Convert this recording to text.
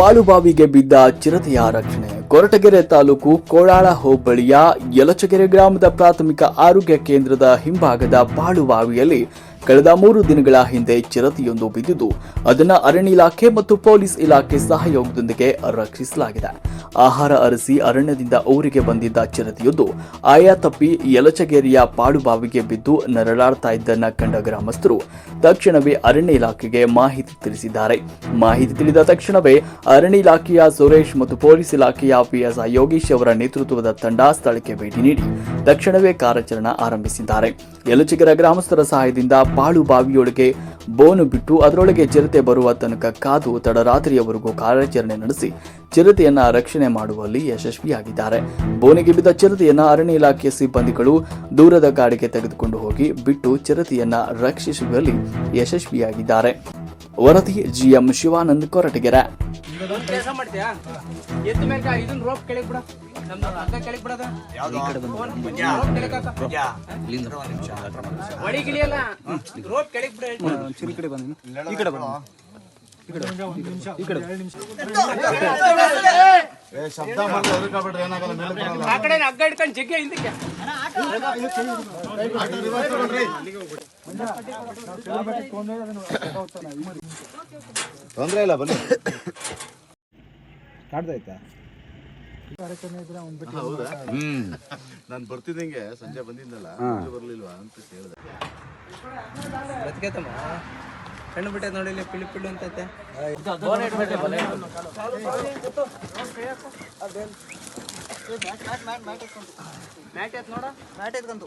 ಪಾಳುಬಾವಿಗೆ ಬಿದ್ದ ಚಿರತೆಯ ರಕ್ಷಣೆ. ಕೊರಟಗೆರೆ ತಾಲೂಕು ಕೋಳಾಳ ಹೋಬಳಿಯ ಯಲಚಗೆರೆ ಗ್ರಾಮದ ಪ್ರಾಥಮಿಕ ಆರೋಗ್ಯ ಕೇಂದ್ರದ ಹಿಂಭಾಗದ ಪಾಳುಬಾವಿಯಲ್ಲಿ ಕಳೆದ ಮೂರು ದಿನಗಳ ಹಿಂದೆ ಚಿರತೆಯೊಂದು ಬಿದ್ದಿದ್ದು, ಅದನ್ನು ಅರಣ್ಯ ಇಲಾಖೆ ಮತ್ತು ಪೊಲೀಸ್ ಇಲಾಖೆ ಸಹಯೋಗದೊಂದಿಗೆ ರಕ್ಷಿಸಲಾಗಿದೆ. ಆಹಾರ ಅರಸಿ ಅರಣ್ಯದಿಂದ ಊರಿಗೆ ಬಂದಿದ್ದ ಚಿರತೆಯೊಂದು ಆಯಾ ತಪ್ಪಿ ಯಲಚಗೇರಿಯ ಪಾಡುಬಾವಿಗೆ ಬಿದ್ದು ನರಳಾಡ್ತಾ ಇದ್ದನ್ನ ಕಂಡ ಗ್ರಾಮಸ್ಥರು ತಕ್ಷಣವೇ ಅರಣ್ಯ ಇಲಾಖೆಗೆ ಮಾಹಿತಿ ತಿಳಿಸಿದ್ದಾರೆ. ಮಾಹಿತಿ ತಿಳಿದ ತಕ್ಷಣವೇ ಅರಣ್ಯ ಇಲಾಖೆಯ ಸುರೇಶ್ ಮತ್ತು ಪೊಲೀಸ್ ಇಲಾಖೆಯ ಪಿಎಸ್ ಯೋಗೀಶ್ ಅವರ ನೇತೃತ್ವದ ತಂಡ ಸ್ಥಳಕ್ಕೆ ಭೇಟಿ ನೀಡಿ ತಕ್ಷಣವೇ ಕಾರ್ಯಾಚರಣೆ ಆರಂಭಿಸಿದ್ದಾರೆ. ಯಲಚಿಗರ ಗ್ರಾಮಸ್ಥರ ಸಹಾಯದಿಂದ ಪಾಳು ಬಾವಿಯೊಳಗೆ ಬೋನು ಬಿಟ್ಟು ಅದರೊಳಗೆ ಚಿರತೆ ಬರುವ ತನಕ ಕಾದು ತಡರಾತ್ರಿಯವರೆಗೂ ಕಾರ್ಯಾಚರಣೆ ನಡೆಸಿ ಚಿರತೆಯನ್ನ ರಕ್ಷಣೆ ಮಾಡುವಲ್ಲಿ ಯಶಸ್ವಿಯಾಗಿದ್ದಾರೆ. ಬೋನಿಗೆ ಬಿದ್ದ ಚಿರತೆಯನ್ನ ಅರಣ್ಯ ಇಲಾಖೆಯ ಸಿಬ್ಬಂದಿಗಳು ದೂರದ ಕಾಡಿಗೆ ತೆಗೆದುಕೊಂಡು ಹೋಗಿ ಬಿಟ್ಟು ಚಿರತೆಯನ್ನ ರಕ್ಷಿಸುವಲ್ಲಿ ಯಶಸ್ವಿಯಾಗಿದ್ದಾರೆ. ವರದಿ ಜಿಎಂ ಶಿವಾನಂದ್ ಕೊರಟಗೆರೆ. ಈ ಕಡೆ ಕಡೆ ಬನ್ನಿ. ಆ ಕಡೆ ಹಗ್ಗ ಹಿಡ್ಕೊಂಡು ಜಗ್ಗಿ ಹಿಂದಕ್ಕೆ. ತೊಂದ್ರೆ ಇಲ್ಲ ಬನ್ನಿ. ಕಾಡ್ದಾಯ್ತಾ? ಹ್ಮ್ ನಾನು ಬರ್ತಿದ್ದಂಗೆ ಸಂಜೆ ಬಂದಿದ್ನಲ್ಲ ಬರ್ಲಿಲ್ವಾ ಅಂತ ಕೇಳಿದೆ. ಬದುಕೈತಮ್ಮ. ಕಣ್ಣು ಬಿಟ್ಟೈತೆ ನೋಡಿ ಇಲ್ಲಿ ಪಿಳಿ ಪಿಳು ಅಂತೈತೆ ಮ್ಯಾಟ್ ಐತ್ ನೋಡ ಮ್ಯಾಟ್ ಐತ್ಕಂತು